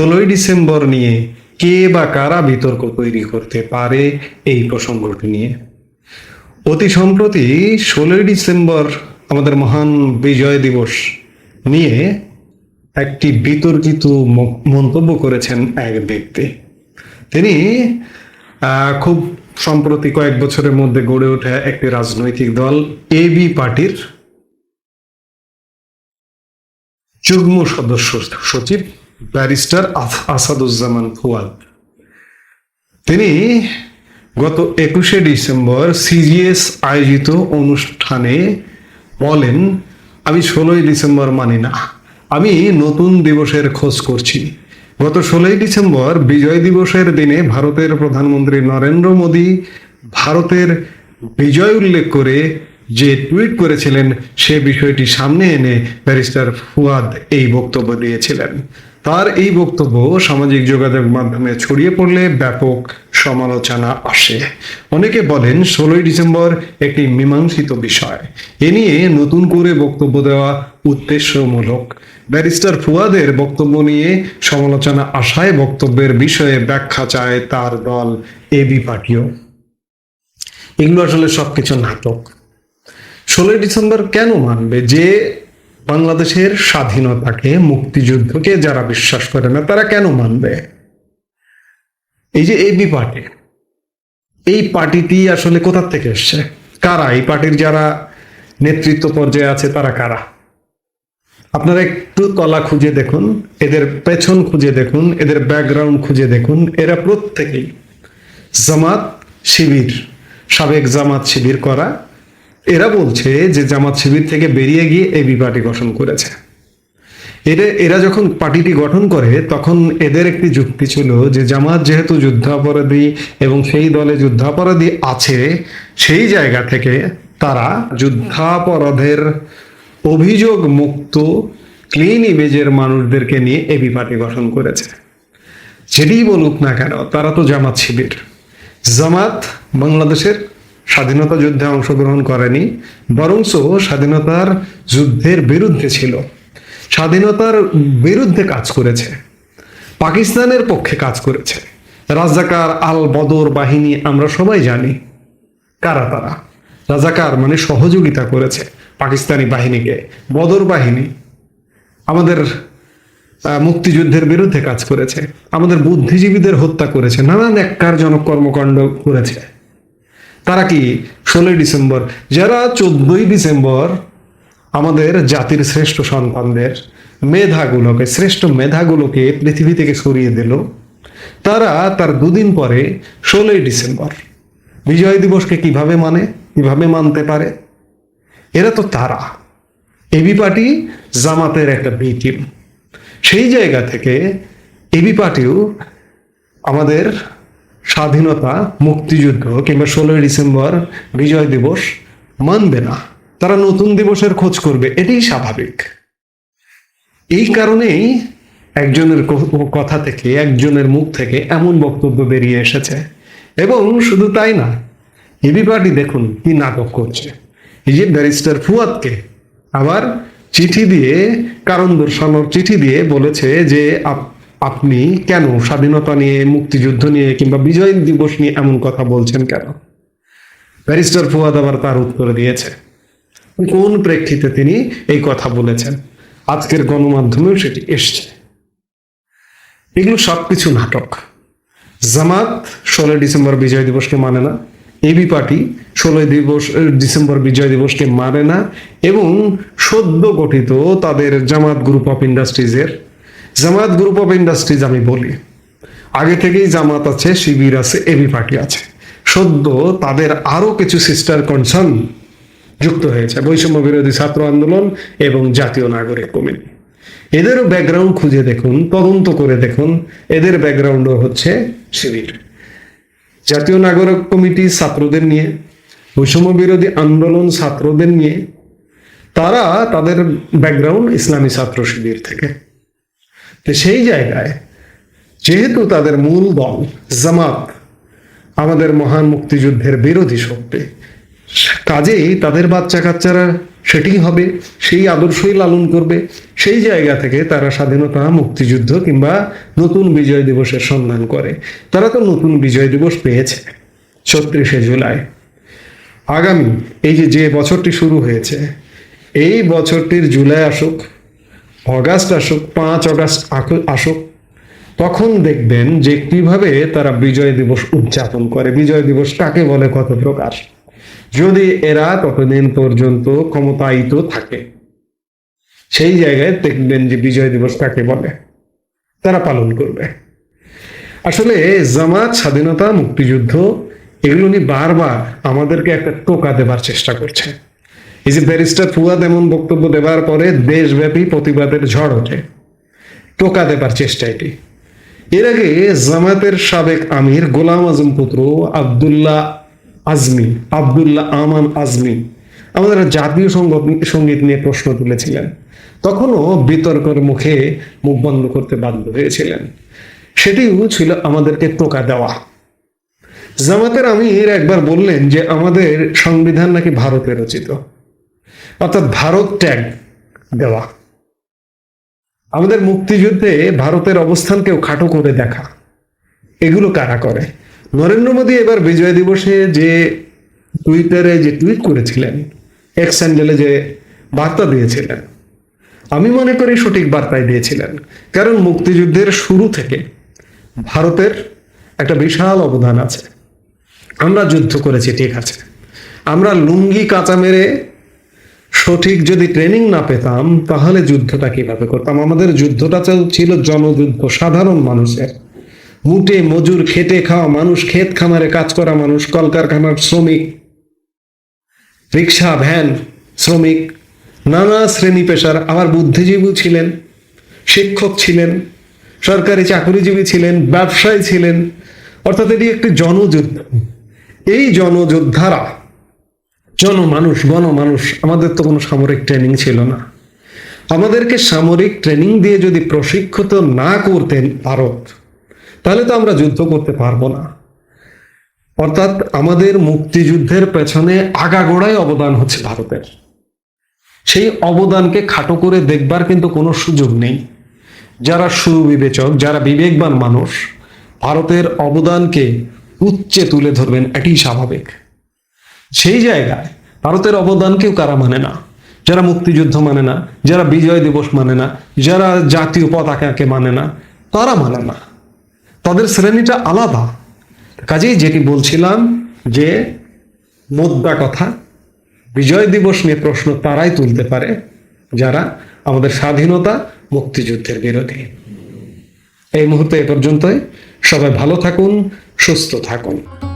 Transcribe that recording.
ষোলোই ডিসেম্বর নিয়ে কে বা কারা বিতর্ক তৈরি করতে পারে এই প্রসঙ্গটি নিয়ে? অতি সম্প্রতি ষোলোই ডিসেম্বর আমাদের মহান বিজয় দিবস নিয়ে একটি বিতর্কিত মন্তব্য করেছেন এক ব্যক্তি। তিনি খুব সম্প্রতি কয়েক বছরের মধ্যে গড়ে ওঠা একটি রাজনৈতিক দল এবি পার্টির যুগ্ম সদস্য সচিব। ব্যারিস্টার আসাদুজ্জামান ফুয়াদ তিনি গত একুশে ডিসেম্বর সিজিএস আয়োজিত অনুষ্ঠানে বলেন, আমি ষোলোই ডিসেম্বর মানি না। আমি নতুন দিবসের খোঁজ করছি। গত ষোলোই ডিসেম্বর বিজয় দিবসের দিনে ভারতের প্রধানমন্ত্রী নরেন্দ্র মোদী ভারতের বিজয় উল্লেখ করে যে টুইট করেছিলেন, সে বিষয়টি সামনে এনে ব্যারিস্টার ফুয়াদ এই বক্তব্য দিয়েছিলেন। তার এই বক্তব্য সামাজিক যোগাযোগ মাধ্যমে ছড়িয়ে পড়লে ব্যাপক সমালোচনা আসে। অনেকে বলেন, ষোলোই ডিসেম্বর একটি মীমাংসিত বিষয়। এ নিয়ে নতুন করে বক্তব্য দেওয়া উদ্দেশ্যমূলক। ব্যারিস্টার ফুয়াদের বক্তব্য নিয়ে সমালোচনা আসায় বক্তব্যের বিষয়ে ব্যাখ্যা চায় তার দল এবি পার্টিও। এগুলো আসলে সবকিছু নাটক। ষোলোই ডিসেম্বর কেন মানবে? যে বাংলাদেশের স্বাধীনতাকে, মুক্তিযুদ্ধকে যারা বিশ্বাস করে না, তারা কেন মানবে? এই যে এবি পার্টি, এই পার্টিটি আসলে কোথা থেকে এসছে? কারা? এই পার্টির যারা নেতৃত্ব পর্যায়ে আছে, তারা কারা? আপনারা একটু তলা খুঁজে দেখুন, এদের পেছন খুঁজে দেখুন, এদের ব্যাকগ্রাউন্ড খুঁজে দেখুন। এরা প্রত্যেকেই জামাত শিবির, সাবেক জামাত শিবির করা এরা বলছে যে জামাত শিবির থেকে বেরিয়ে গিয়ে এবি পার্টি গঠন করেছে। এরা এরা যখন পার্টিটি গঠন করে, তখন এদের একটি যুক্তি ছিল যে জামাত যেহেতু যুদ্ধাপরাধী এবং সেই দলে যুদ্ধাপরাধী আছে, সেই জায়গা থেকে তারা যুদ্ধাপরাধের অভিযোগ মুক্ত ক্লিন ইমেজের মানুষদেরকে নিয়ে এবি পার্টি গঠন করেছে। যেটিই বলুক না কেন, তারা তো জামাত শিবির। জামাত বাংলাদেশের স্বাধীনতা যুদ্ধে অংশগ্রহণ করেনি বরঞ্চ স্বাধীনতার যুদ্ধের বিরুদ্ধে ছিল। স্বাধীনতার বিরুদ্ধে কাজ করেছে। পাকিস্তানের পক্ষে কাজ করেছে। রাজাকার আল বদর বাহিনী আমরা সবাই জানি। কারা তারা? রাজাকার মানে সহযোগিতা করেছে পাকিস্তানি বাহিনীকে। বদর বাহিনী আমাদের মুক্তিযুদ্ধের বিরুদ্ধে কাজ করেছে। আমাদের বুদ্ধিজীবীদের হত্যা করেছে। নানান এককারজনক কর্মকাণ্ড করেছে। তারা কি ষোলোই ডিসেম্বর? যারা চোদ্দই ডিসেম্বর আমাদের জাতির শ্রেষ্ঠ সন্তানদের মেধাগুলোকে, শ্রেষ্ঠ মেধাগুলোকে পৃথিবী থেকে সরিয়ে দিল, তারা তার দুদিন পরে ষোলোই ডিসেম্বর। বিজয় দিবসকে কীভাবে মানে কীভাবে মানতে পারে? এরা তো তারা। এবি পার্টি জামাতের একটা বি টিম। সেই জায়গা থেকে এবি পার্টিও আমাদের স্বাধীনতা, মুক্তিযুদ্ধ কিংবা ষোলোই ডিসেম্বর বিজয় দিবস মানবে না। তারা নতুন দিবসের খোঁজ করবে, এটাই স্বাভাবিক। এই কারণেই একজনের কথা থেকে, একজনের মুখ থেকে এমন বক্তব্য বেরিয়ে এসেছে। এবং শুধু তাই না এবি পার্টি দেখুন কি নাটক করছে। এই যে ব্যারিস্টার ফুয়াদকে আবার চিঠি দিয়ে, কারণ দর্শানোর চিঠি দিয়ে বলেছে যে আপনি কেন স্বাধীনতা নিয়ে, মুক্তিযুদ্ধ নিয়ে কিংবা বিজয় দিবস নিয়ে এমন কথা বলছেন কেন? ব্যারিস্টার ফুয়াদ আবার তার উত্তর দিয়েছে। কোন প্রেক্ষিতে তিনি এই কথা বলেছেন? আজকের গণমাধ্যমেও সেটি এসছে। এগুলো সবকিছু নাটক। জামাত ষোলোই ডিসেম্বর বিজয় দিবসকে মানে না এবি পার্টি ষোলোই দিবস ডিসেম্বর বিজয় দিবসকে মানে না, এবং সদ্য গঠিত তাদের জামাত গ্রুপ অফ ইন্ডাস্ট্রিজের জামাত গ্রুপ অফ ইন্ডাস্ট্রিজ আমি বলি। আগে থেকেই জামাত আছে, শিবির আছে, এবি পার্টি আছে। সদ্য তাদের আরও কিছু সিস্টার কনসার্ন যুক্ত হয়েছে। বৈষম্য বিরোধী ছাত্র আন্দোলন এবং জাতীয় নাগরিক কমিটি। এদেরও ব্যাকগ্রাউন্ড খুঁজে দেখুন, তদন্ত করে দেখুন। এদের ব্যাকগ্রাউন্ডও হচ্ছে শিবির। জাতীয় নাগরিক কমিটি ছাত্রদের নিয়ে, বৈষম্য বিরোধী আন্দোলন ছাত্রদের নিয়ে, তারা তাদের ব্যাকগ্রাউন্ড ইসলামী ছাত্র শিবির থেকে। তো সেই জায়গায় যেহেতু তাদের মূল দল জামাত, আমাদের মহান মুক্তিযুদ্ধের বিরোধী শক্তি, কাজেই তাদের বাচ্চা কাচ্চারা সেটি হবে, সেই আদর্শই লালন করবে, সেই জায়গা থেকে তারা স্বাধীনতা, মুক্তিযুদ্ধ কিংবা নতুন বিজয় দিবসের সন্ধান করে। তারা তো নতুন বিজয় দিবস পেয়েছে ছত্রিশে জুলাই। আগামী এই যে যে বছরটি শুরু হয়েছে, এই বছরটির জুলাই আসুক অগাস্ট আসুক, পাঁচ অগাস্ট আসুক, তখন দেখবেন যে কীভাবে তারা বিজয় দিবস উদযাপন করে। বিজয় দিবস কাকে বলে? কত প্রকাশ যদি এরা ততদিন পর্যন্ত ক্ষমতায়িত থাকে, সেই জায়গায় দেখবেন যে বিজয় দিবস কাকে বলে? তারা পালন করবে। আসলে জামাত, স্বাধীনতা, মুক্তিযুদ্ধ, এগুলো নিয়ে বারবার আমাদেরকে একটা টোকা দেবার চেষ্টা করছে। এই যে ব্যারিস্টার ফুয়াদ এমন বক্তব্য দেওয়ার পরে দেশব্যাপী প্রতিবাদের ঝড় ওঠে। টোকা দেবার চেষ্টা এটি। এর আগে জামাতের সাবেক আমির গোলাম আজম পুত্র আবদুল্লাহ আজমি, আবদুল্লাহ আমান আজমি আমাদের জাতীয় সঙ্গ- সংগীত নিয়ে প্রশ্ন তুলেছিলেন। তখনও বিতর্কের মুখে মুখ বন্ধ করতে বাধ্য হয়েছিলেন। সেটিও ছিল আমাদেরকে টোকা দেওয়া। জামাতের আমির একবার বললেন যে আমাদের সংবিধান নাকি ভারতে রচিত। অর্থাৎ ভারত ট্যাগ দেওয়া। আমাদের মুক্তিযুদ্ধে ভারতের অবস্থানকেও খাটো করে দেখা। এগুলো কারা করে? নরেন্দ্র মোদী এবার বিজয় দিবসে যে টুইটারে যে টুইট করেছিলেন এক্স হ্যান্ডেলে যে বার্তা দিয়েছিলেন, আমি মনে করি সঠিক বার্তাই দিয়েছিলেন। কারণ মুক্তিযুদ্ধের শুরু থেকে ভারতের একটা বিশাল অবদান আছে। আমরা যুদ্ধ করেছি, ঠিক আছে। আমরা লুঙ্গি কাঁচা মেরে সঠিক যদি ট্রেনিং না পেতাম, তাহলে যুদ্ধটা কীভাবে করতাম? আমাদের যুদ্ধটা ছিল- জনযুদ্ধ, সাধারণ মানুষের। মুটে মজুর, খেটে খাওয়া মানুষ, ক্ষেত খামারে কাজ করা মানুষ, কলকারখানার শ্রমিক, রিক্সা, ভ্যান, শ্রমিক, নানা শ্রেণি পেশার আবার বুদ্ধিজীবী ছিলেন, শিক্ষক ছিলেন, সরকারি চাকরিজীবী ছিলেন, ব্যবসায়ী ছিলেন, অর্থাৎ এটি একটি জনযুদ্ধ। এই জনযোদ্ধারা জনমানুষ, গণমানুষ, আমাদের তো কোনো সামরিক ট্রেনিং ছিল না। আমাদেরকে সামরিক ট্রেনিং দিয়ে যদি প্রশিক্ষিত না করতেন ভারত, তাহলে তো আমরা যুদ্ধ করতে পারব না। অর্থাৎ আমাদের মুক্তিযুদ্ধের পেছনে আগাগোড়াই অবদান হচ্ছে ভারতের। সেই অবদানকে খাটো করে দেখবার কিন্তু কোনো সুযোগ নেই। যারা সুবিবেচক, যারা বিবেকবান মানুষ, ভারতের অবদানকে উচ্চে তুলে ধরবেন এটি স্বাভাবিক। সেই জায়গায় ভারতের অবদানকেও কারা মানে না। যারা মুক্তিযুদ্ধ মানে না, যারা বিজয় দিবস মানে না, যারা জাতীয় পতাকাকে মানে না, তারা মানে না। তাদের শ্রেণীটা আলাদা। কাজেই যেটি বলছিলাম যে, মোদ্দা কথা, বিজয় দিবস নিয়ে প্রশ্ন তারাই তুলতে পারে যারা আমাদের স্বাধীনতা মুক্তিযুদ্ধের বিরোধী। এই মুহূর্তে এ পর্যন্তই। সবাই ভালো থাকুন, সুস্থ থাকুন।